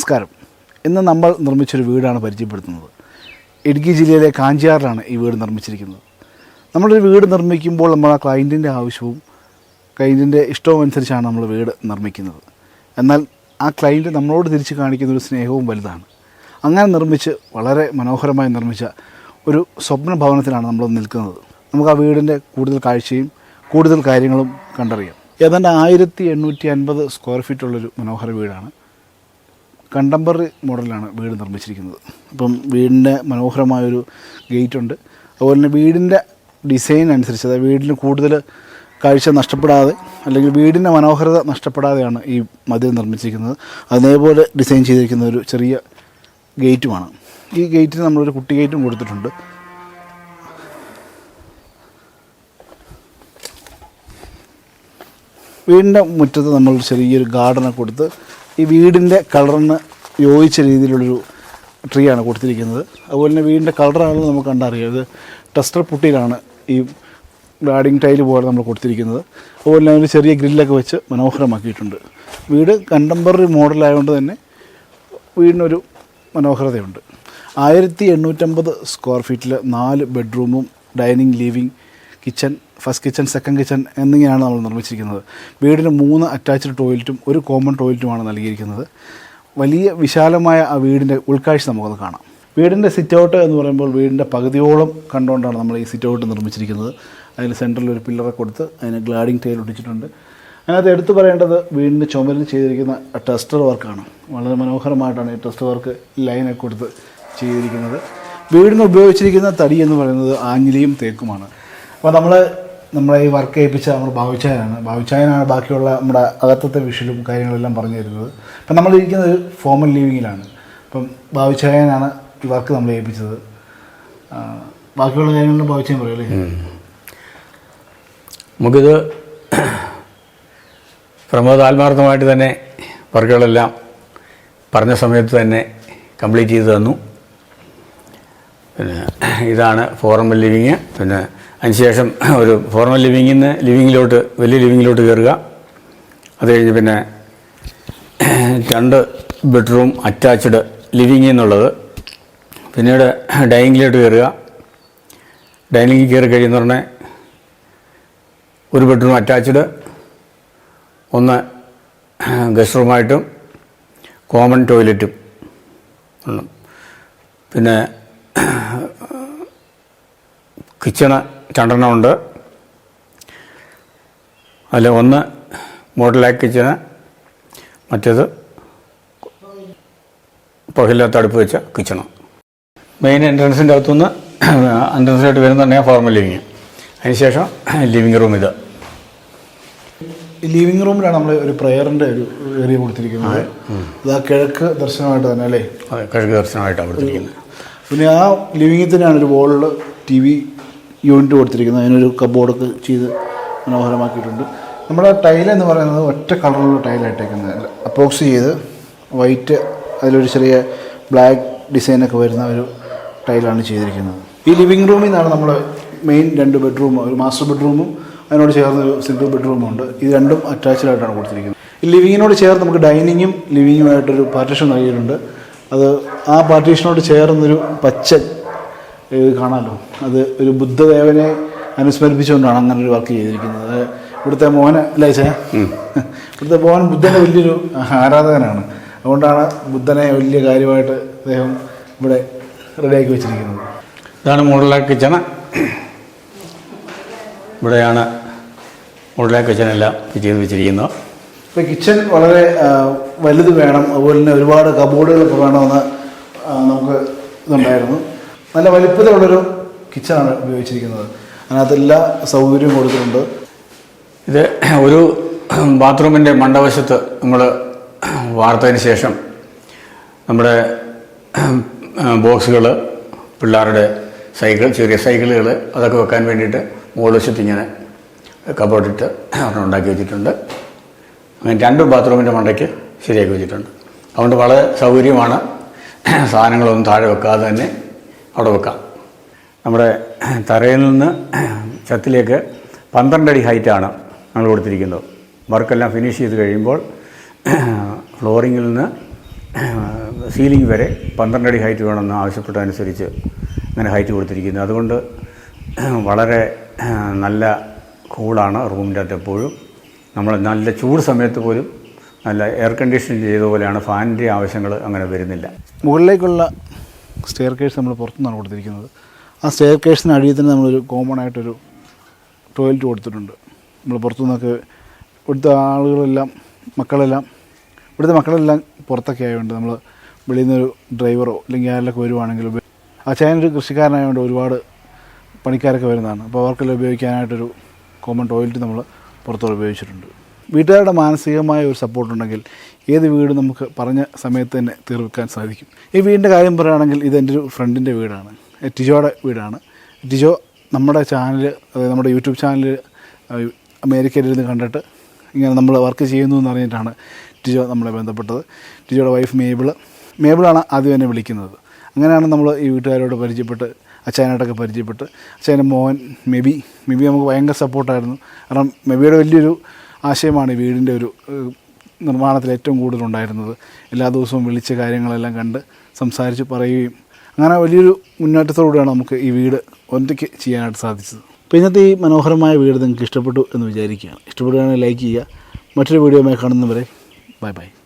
നമസ്കാരം. ഇന്ന് നമ്മൾ നിർമ്മിച്ചൊരു വീടാണ് പരിചയപ്പെടുത്തുന്നത്. ഇടുക്കി ജില്ലയിലെ കാഞ്ചിയാറിലാണ് ഈ വീട് നിർമ്മിച്ചിരിക്കുന്നത്. നമ്മളൊരു വീട് നിർമ്മിക്കുമ്പോൾ നമ്മൾ ആ ക്ലയന്റിന്റെ ആവശ്യവും ക്ലയന്റിന്റെ ഇഷ്ടവും അനുസരിച്ചാണ് നമ്മൾ വീട് നിർമ്മിക്കുന്നത്. എന്നാൽ ആ ക്ലയന്റ് നമ്മളോട് തിരിച്ച് കാണിക്കുന്ന ഒരു സ്നേഹവും വലുതാണ്. അങ്ങനെ നിർമ്മിച്ച് വളരെ മനോഹരമായി നിർമ്മിച്ച ഒരു സ്വപ്ന ഭവനത്തിലാണ് നമ്മൾ നിൽക്കുന്നത്. നമുക്ക് ആ വീടിന്റെ കൂടുതൽ കാഴ്ചയും കൂടുതൽ കാര്യങ്ങളും കണ്ടറിയാം. ഏതാണ്ട് ആയിരത്തി എണ്ണൂറ്റി അൻപത് സ്ക്വയർ ഫീറ്റുള്ളൊരു മനോഹര വീടാണ്. കണ്ടംപററി മോഡലാണ് വീട് നിർമ്മിച്ചിരിക്കുന്നത്. അപ്പം വീടിന്റെ മനോഹരമായൊരു ഗേറ്റ് ഉണ്ട് അതുപോലെ തന്നെ വീടിന്റെ ഡിസൈൻ അനുസരിച്ച് അതായത് വീടിന് കൂടുതൽ കാഴ്ച നഷ്ടപ്പെടാതെ അല്ലെങ്കിൽ വീടിന്റെ മനോഹരത നഷ്ടപ്പെടാതെയാണ് ഈ മതിൽ നിർമ്മിച്ചിരിക്കുന്നത്. അതേപോലെ ഡിസൈൻ ചെയ്തിരിക്കുന്ന ഒരു ചെറിയ ഗേറ്റുമാണ്. ഈ ഗേറ്റിന് നമ്മളൊരു കുട്ടി ഗേറ്റും കൊടുത്തിട്ടുണ്ട്. വീടിന്റെ മുറ്റത്ത് നമ്മൾ ചെറിയൊരു ഗാർഡനൊക്കെ കൊടുത്ത് ഈ വീടിന്റെ കളറിന് യോജിച്ച രീതിയിലുള്ളൊരു ട്രീ ആണ് കൊടുത്തിരിക്കുന്നത്. അതുപോലെ തന്നെ വീടിന്റെ കളറാണെന്ന് നമുക്ക് കണ്ടറിയാം. ഇത് ടെസ്റ്റർ പുട്ടിയിലാണ് ഈ ഗാർഡിങ് ടൈൽ പോലെ നമ്മൾ കൊടുത്തിരിക്കുന്നത്. അതുപോലെ തന്നെ ഒരു ചെറിയ ഗ്രില്ലൊക്കെ വെച്ച് മനോഹരമാക്കിയിട്ടുണ്ട്. വീട് കണ്ടംപററി മോഡലായതുകൊണ്ട് തന്നെ വീടിനൊരു മനോഹരതയുണ്ട്. ആയിരത്തി എണ്ണൂറ്റമ്പത് സ്ക്വയർ ഫീറ്റിൽ നാല് ബെഡ്റൂമും dining living kitchen first kitchen second kitchen എന്നിങ്ങനെയാണ് നമ്മൾ നിർമ്മിച്ചിരിക്കുന്നത്. വീടിന് മൂന്ന് അറ്റാച്ച്ഡ് ടോയ്ലറ്റും ഒരു കോമൺ ടോയ്ലറ്റുമാണ് നൽകിയിരിക്കുന്നത്. വലിയ വിശാലമായ ആ വീടിന്റെ ഉൾക്കാഴ്ച നമുക്കത് കാണാം. വീടിന്റെ സിറ്റ് ഔട്ട് എന്ന് പറയുമ്പോൾ വീടിന്റെ പകുതിയോളം കണ്ടുകൊണ്ടാണ് നമ്മൾ ഈ സിറ്റ് ഔട്ട് നിർമ്മിച്ചിരിക്കുന്നത്. അതിൽ സെന്ററിൽ ഒരു പില്ലറെ കൊടുത്ത് അതിന് ഗ്ലാഡിങ് ടൈൽ ഒട്ടിച്ചിട്ടുണ്ട് അതിനകത്ത് എടുത്തു പറയേണ്ടത് വീടിന്റെ ചുമരിൽ ചെയ്തിരിക്കുന്ന ടെസ്റ്റർ വർക്കാണ് വളരെ മനോഹരമായിട്ടാണ് ഈ ടെസ്റ്റർ വർക്ക് ലൈനൊക്കെ കൊടുത്ത് ചെയ്തിരിക്കുന്നത്. വീടിന് ഉപയോഗിച്ചിരിക്കുന്ന തടി എന്ന് പറയുന്നത് ആഞ്ഞിലിയും തേക്കുമാണ്. അപ്പോൾ നമ്മൾ നമ്മളെ ഈ വർക്ക് ഏൽപ്പിച്ച നമ്മുടെ ഭാവിച്ചായനാണ് ഭാവിച്ചായനാണ് ബാക്കിയുള്ള നമ്മുടെ അകത്തത്തെ വിഷലും കാര്യങ്ങളെല്ലാം പറഞ്ഞു തരുന്നത്. അപ്പം നമ്മളിരിക്കുന്നത് ഫോമൽ ലിവിങ്ങിലാണ് അപ്പം ഭാവിച്ചായനാണ് ഈ വർക്ക് നമ്മൾ ഏൽപ്പിച്ചത്. ബാക്കിയുള്ള കാര്യങ്ങളും ഭാവിച്ചായൻ പറയല്ലേ? നമുക്കിത് പ്രമോദ് ആത്മാർത്ഥമായിട്ട് തന്നെ വർക്കുകളെല്ലാം പറഞ്ഞ സമയത്ത് തന്നെ കംപ്ലീറ്റ് ചെയ്ത് തന്നു. പിന്നെ ഇതാണ് ഫോർമൽ ലിവിങ് പിന്നെ അതിനുശേഷം ഒരു ഫോർമൽ ലിവിങ്ങിൽ നിന്ന് ലിവിങ്ങിലോട്ട് വലിയ ലിവിങ്ങിലോട്ട് കയറുക. അത് കഴിഞ്ഞ് പിന്നെ രണ്ട് ബെഡ്റൂം അറ്റാച്ച്ഡ് ലിവിങ് എന്നുള്ളത്. പിന്നീട് ഡൈനിങ്ങിലോട്ട് കയറുക. ഡൈനിങ്ങിൽ കയറി കഴിയുന്ന ഉടനെ ഒരു ബെഡ്റൂം അറ്റാച്ച്ഡ് ഒന്ന് ഗസ്റ്റ് റൂമായിട്ടും കോമൺ ടോയ്ലറ്റും പിന്നെ കിച്ചണ് രണ്ടെണ്ണം ഉണ്ട്. അതിൽ ഒന്ന് മോഡലാക്ക് കിച്ചന് മറ്റേത് പുകയില്ലാത്ത അടുപ്പ് വെച്ച കിച്ചണ്. മെയിൻ എൻട്രൻസിന്റെ അകത്തുനിന്ന് എൻട്രൻസിലോട്ട് വരുന്നുണ്ടെങ്കിൽ ഫോർമൽ ലിവിങ് അതിനുശേഷം ലിവിങ് റൂം ഇത്. ലിവിങ് റൂമിലാണ് നമ്മൾ ഒരു പ്രയറിന്റെ ഒരു ഏരിയ കൊടുത്തിരിക്കുന്നത്. അത്. ആ കിഴക്ക് ദർശനമായിട്ട് തന്നെ അല്ലേ? അതെ കിഴക്ക് ദർശനമായിട്ടാണ് കൊടുത്തിരിക്കുന്നത്. പിന്നെ ആ ലിവിങ്ങിൽ തന്നെയാണ് ഒരു വോളിൽ ടി വി യൂണിറ്റ് കൊടുത്തിരിക്കുന്നത്. അതിനൊരു കബോർഡൊക്കെ ചെയ്ത് മനോഹരമാക്കിയിട്ടുണ്ട്. നമ്മുടെ ടൈൽ എന്ന് പറയുന്നത് ഒറ്റ കളറുള്ള ടൈലായിട്ടേക്കുന്നത് അപ്പോക്സ് ചെയ്ത് വൈറ്റ് അതിലൊരു ചെറിയ ബ്ലാക്ക് ഡിസൈനൊക്കെ വരുന്ന ഒരു ടൈലാണ് ചെയ്തിരിക്കുന്നത്. ഈ ലിവിങ് റൂമിൽ നിന്നാണ് നമ്മൾ മെയിൻ രണ്ട് ബെഡ്റൂം ഒരു മാസ്റ്റർ ബെഡ്റൂമും അതിനോട് ചേർന്ന് ഒരു സിംഗിൾ ബെഡ്റൂമും ഉണ്ട്. ഇത് രണ്ടും അറ്റാച്ച്ഡ് ആയിട്ടാണ് കൊടുത്തിരിക്കുന്നത്. ഈ ലിവിങ്ങിനോട് ചേർന്ന് നമുക്ക് ഡൈനിങ്ങും ലിവിങ്ങുമായിട്ടൊരു പാർട്ടീഷൻ നൽകിയിട്ടുണ്ട്. അത് ആ പാർട്ടീഷനോട് ചേർന്നൊരു പച്ച ഇത് കാണാമല്ലോ അത് ഒരു ബുദ്ധദേവനെ അനുസ്മരിപ്പിച്ചുകൊണ്ടാണ് അങ്ങനെ ഒരു വർക്ക് ചെയ്തിരിക്കുന്നത്. അത് ഇവിടുത്തെ മോഹന അല്ലേ ചേ ഇവിടുത്തെ മോഹൻ ബുദ്ധന്റെ വലിയൊരു ആരാധകനാണ്. അതുകൊണ്ടാണ് ബുദ്ധനെ വലിയ കാര്യമായിട്ട് അദ്ദേഹം ഇവിടെ റെഡിയാക്കി വെച്ചിരിക്കുന്നത്. ഇതാണ് മോഡലാ കിച്ചണ് ഇവിടെയാണ് മോഡലാക്ക് കിച്ചണെല്ലാം ചെയ്ത് വെച്ചിരിക്കുന്നത്. ഇപ്പോൾ കിച്ചൺ വളരെ വലുത് വേണം. അതുപോലെ തന്നെ ഒരുപാട് കബോർഡുകളൊക്കെ വേണമെന്ന് നമുക്ക് ഇതുണ്ടായിരുന്നു. നല്ല വലിപ്പത്തിലുള്ളൊരു കിച്ചണാണ് ഉപയോഗിച്ചിരിക്കുന്നത്. അതിനകത്ത് എല്ലാ സൗകര്യവും കൊടുത്തിട്ടുണ്ട്. ഇത് ഒരു ബാത്റൂമിന്റെ മണ്ടവശത്ത് നമ്മൾ വാർത്തതിന് ശേഷം നമ്മുടെ ബോക്സുകൾ പിള്ളേരുടെ സൈക്കിൾ ചെറിയ സൈക്കിളുകൾ അതൊക്കെ വെക്കാൻ വേണ്ടിയിട്ട് മുകളിൽ ഇങ്ങനെ കബോർഡിട്ട് ഒരെണ്ണം ഉണ്ടാക്കി വെച്ചിട്ടുണ്ട്. അങ്ങനെ രണ്ട് ബാത്റൂമിന്റെ മണ്ടയ്ക്ക് ശരിയാക്കി വെച്ചിട്ടുണ്ട്. അതുകൊണ്ട് വളരെ സൗകര്യമാണ് സാധനങ്ങളൊന്നും താഴെ വെക്കാതെ തന്നെ അവിടെ വെക്കാം. നമ്മുടെ തറയിൽ നിന്ന് ചത്തിലേക്ക് പന്ത്രണ്ട് അടി ഹൈറ്റാണ് നമ്മൾ കൊടുത്തിരിക്കുന്നത്. വർക്കെല്ലാം ഫിനിഷ് ചെയ്ത് കഴിയുമ്പോൾ ഫ്ലോറിങ്ങിൽ നിന്ന് സീലിംഗ് വരെ പന്ത്രണ്ട് അടി ഹൈറ്റ് വേണമെന്ന് ആവശ്യപ്പെട്ടതനുസരിച്ച് അങ്ങനെ ഹൈറ്റ് കൊടുത്തിരിക്കുന്നു. അതുകൊണ്ട് വളരെ നല്ല കൂളാണ് റൂമിന്റെ അകത്ത് എപ്പോഴും. നമ്മൾ നല്ല ചൂട് സമയത്ത് പോലും നല്ല എയർ കണ്ടീഷൻ ചെയ്ത പോലെയാണ് ഫാനിന്റെ ആവശ്യങ്ങൾ അങ്ങനെ വരുന്നില്ല. മുകളിലേക്കുള്ള സ്റ്റെയർ കേഴ്സ് നമ്മൾ പുറത്തുനിന്നാണ് കൊടുത്തിരിക്കുന്നത്. ആ സ്റ്റെയർ കേഴ്സിന് അടിയിൽ തന്നെ നമ്മളൊരു കോമൺ ആയിട്ടൊരു ടോയ്ലറ്റ് കൊടുത്തിട്ടുണ്ട്. നമ്മൾ പുറത്തുനിന്നൊക്കെ ഇവിടുത്തെ ആളുകളെല്ലാം മക്കളെല്ലാം ഇവിടുത്തെ മക്കളെല്ലാം പുറത്തൊക്കെ ആയതുകൊണ്ട് നമ്മൾ വെളിയിൽ നിന്നൊരു ഡ്രൈവറോ അല്ലെങ്കിൽ ആരെല്ലാം വരുവാണെങ്കിൽ ആ ചായനൊരു കൃഷിക്കാരനായതുകൊണ്ട് ഒരുപാട് പണിക്കാരൊക്കെ വരുന്നതാണ്. അപ്പോൾ അവർക്കെല്ലാം ഉപയോഗിക്കാനായിട്ടൊരു കോമൺ ടോയ്ലറ്റ് നമ്മൾ പുറത്തോട് ഉപയോഗിച്ചിട്ടുണ്ട്. വീട്ടുകാരുടെ മാനസികമായ ഒരു സപ്പോർട്ട് ഉണ്ടെങ്കിൽ ഏത് വീട് നമുക്ക് പറഞ്ഞ സമയത്ത് തന്നെ തീർക്കാൻ സാധിക്കും. ഈ വീടിന്റെ കാര്യം പറയുകയാണെങ്കിൽ ഇത് എന്റെ ഒരു ഫ്രണ്ടിന്റെ വീടാണ്. ടിജോയുടെ വീടാണ്. ടിജോ നമ്മുടെ ചാനൽ അതായത് നമ്മുടെ യൂട്യൂബ് ചാനൽ അമേരിക്കയിലിരുന്ന് കണ്ടിട്ട് ഇങ്ങനെ നമ്മൾ വർക്ക് ചെയ്യുന്നു എന്ന് അറിഞ്ഞിട്ടാണ് ടിജോ നമ്മളെ ബന്ധപ്പെട്ടത്. ടിജോയുടെ വൈഫ് മേബിൾ. മേബിളാണ് ആദ്യം എന്നെ വിളിക്കുന്നത്. അങ്ങനെയാണ് നമ്മൾ ഈ വീട്ടുകാരോട് പരിചയപ്പെട്ട് അച്ഛനായിട്ടൊക്കെ പരിചയപ്പെട്ട് അച്ഛന്റെ മോഹൻ മെബി മെബി നമുക്ക് ഭയങ്കര സപ്പോർട്ടായിരുന്നു കാരണം മെബിയുടെ വലിയൊരു ആശയമാണ് ഈ വീടിന്റെ ഒരു നിർമ്മാണത്തിൽ ഏറ്റവും കൂടുതലുണ്ടായിരുന്നത്. എല്ലാ ദിവസവും വിളിച്ച കാര്യങ്ങളെല്ലാം കണ്ട് സംസാരിച്ച് പറയുകയും അങ്ങനെ വലിയൊരു മുന്നേറ്റത്തോടുകൂടിയാണ് നമുക്ക് ഈ വീട് ഒറ്റയ്ക്ക് ചെയ്യാനായിട്ട് സാധിച്ചത്. അപ്പോൾ ഇന്നത്തെ ഈ മനോഹരമായ വീട് നിങ്ങൾക്ക് ഇഷ്ടപ്പെട്ടു എന്ന് വിചാരിക്കുകയാണ്. ഇഷ്ടപ്പെടുകയാണെങ്കിൽ ലൈക്ക് ചെയ്യുക. മറ്റൊരു വീഡിയോയുമായി കാണുന്നവരെ ബൈ ബൈ.